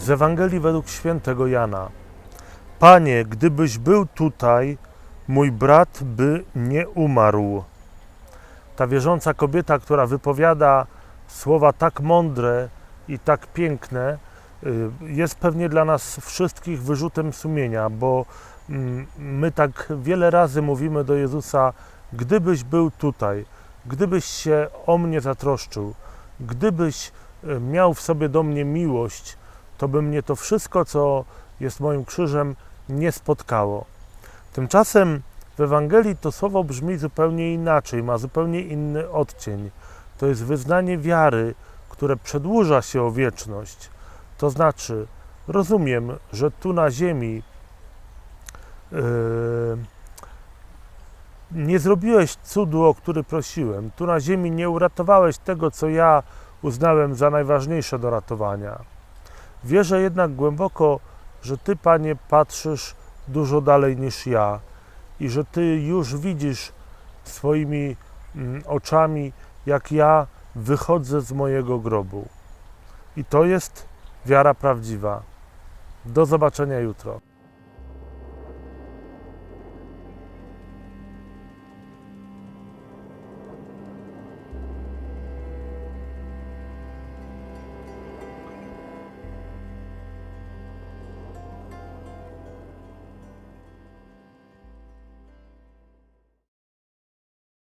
Z Ewangelii według świętego Jana. Panie, gdybyś był tutaj, mój brat by nie umarł. Ta wierząca kobieta, która wypowiada słowa tak mądre i tak piękne, y, jest pewnie dla nas wszystkich wyrzutem sumienia, bo mm, my tak wiele razy mówimy do Jezusa: Gdybyś był tutaj, gdybyś się o mnie zatroszczył, gdybyś y, miał w sobie do mnie miłość, to by mnie to wszystko, co jest moim krzyżem, nie spotkało. Tymczasem w Ewangelii to słowo brzmi zupełnie inaczej, ma zupełnie inny odcień. To jest wyznanie wiary, które przedłuża się o wieczność. To znaczy, rozumiem, że tu na ziemi yy, nie zrobiłeś cudu, o który prosiłem. Tu na ziemi nie uratowałeś tego, co ja uznałem za najważniejsze do ratowania. Wierzę jednak głęboko, że Ty, Panie, patrzysz dużo dalej niż ja i że Ty już widzisz swoimi mm, oczami, jak ja wychodzę z mojego grobu. I to jest wiara prawdziwa. Do zobaczenia jutro.